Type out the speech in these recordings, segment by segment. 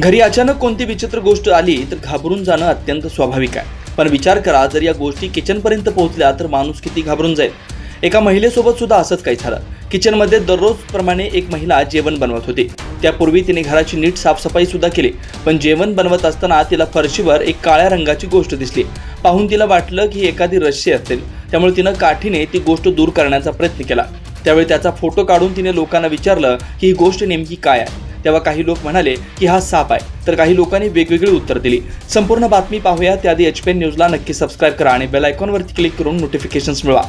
घरी अचानक कोणती विचित्र गोष्ट आली तर घाबरून जाणं अत्यंत स्वाभाविक आहे. पण विचार करा जर या गोष्टी किचनपर्यंत पोहोचल्या तर माणूस किती घाबरून जाईल. एका महिलेसोबत सुद्धा असंच काही झालं. किचनमध्ये दररोज प्रमाणे एक महिला जेवण बनवत होती. त्यापूर्वी तिने घराची नीट साफसफाई सुद्धा केली पण जेवण बनवत असताना तिला फरशीवर एक काळ्या रंगाची गोष्ट दिसली. पाहून तिला वाटलं की एखादी रस्सी असेल त्यामुळे तिनं काठीने ती गोष्ट दूर करण्याचा प्रयत्न केला. त्यावेळी त्याचा फोटो काढून तिने लोकांना विचारलं की ही गोष्ट नेमकी काय आहे. तेव्हा काही लोक म्हणाले की हा साप आहे. तर काही लोकांनी वेगवेगळी उत्तर दिली. संपूर्ण बातमी पाहूया. त्याआधी एच पी एन न्यूजला नक्की सबस्क्राईब करा आणि बेल आयकॉनवरती क्लिक करून नोटिफिकेशन्स मिळवा.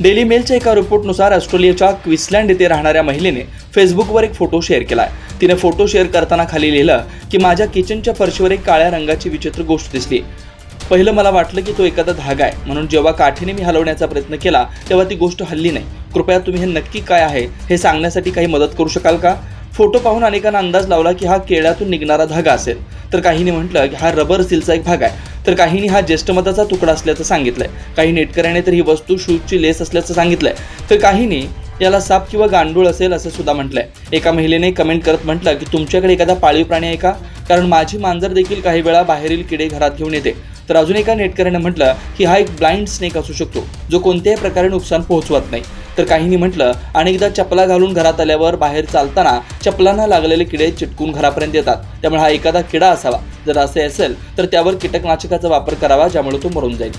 डेली मेलच्या एका रिपोर्टनुसार ऑस्ट्रेलियाच्या क्विसलँड येथे राहणाऱ्या महिलेने फेसबुकवर एक फोटो शेअर केला आहे तिने फोटो शेअर करताना खाली लिहिलं की माझ्या किचनच्या फरशीवर एक काळ्या रंगाची विचित्र गोष्ट दिसली. पहिलं मला वाटलं की तो एखादा धागा आहे. म्हणून जेव्हा काठीने मी हलवण्याचा प्रयत्न केला तेव्हा ती गोष्ट हल्ली नाही. कृपया तुम्ही हे नक्की काय आहे हे सांगण्यासाठी काही मदत करू शकाल का? फोटो पाहून अनेकांना अंदाज लावला की हा केळ्यातून निघणारा धागा असेल. तर काहींनी म्हटलं की हा रबर सीलचा एक भाग आहे. तर काहींनी हा ज्येष्ठमताचा तुकडा असल्याचं सांगितलंय. काही नेटकऱ्याने तर ही वस्तू शूजची लेस असल्याचं सांगितलंय. तर काहींनी याला साप किंवा गांडूळ असेल असं सुद्धा म्हटलंय. एका महिलेने कमेंट करत म्हटलं की तुमच्याकडे एखादा पाळीव प्राणी आहे का? कारण माझी मांजर देखील काही वेळा बाहेरील किडे घरात घेऊन येते. तर अजून एका नेटकऱ्याने म्हटलं की हा एक ब्लाइंड स्नेक असू शकतो जो कोणत्याही प्रकारे नुकसान पोहोचवत नाही. तर काहींनी म्हटलं अनेकदा चपला घालून घरात आल्यावर बाहेर चालताना चपलांना लागलेले किडे चिटकून घरापर्यंत येतात. त्यामुळे हा एखादा किडा असावा. जर असे असेल तर त्यावर कीटकनाशकाचा वापर करावा ज्यामुळे तो मरून जाईल.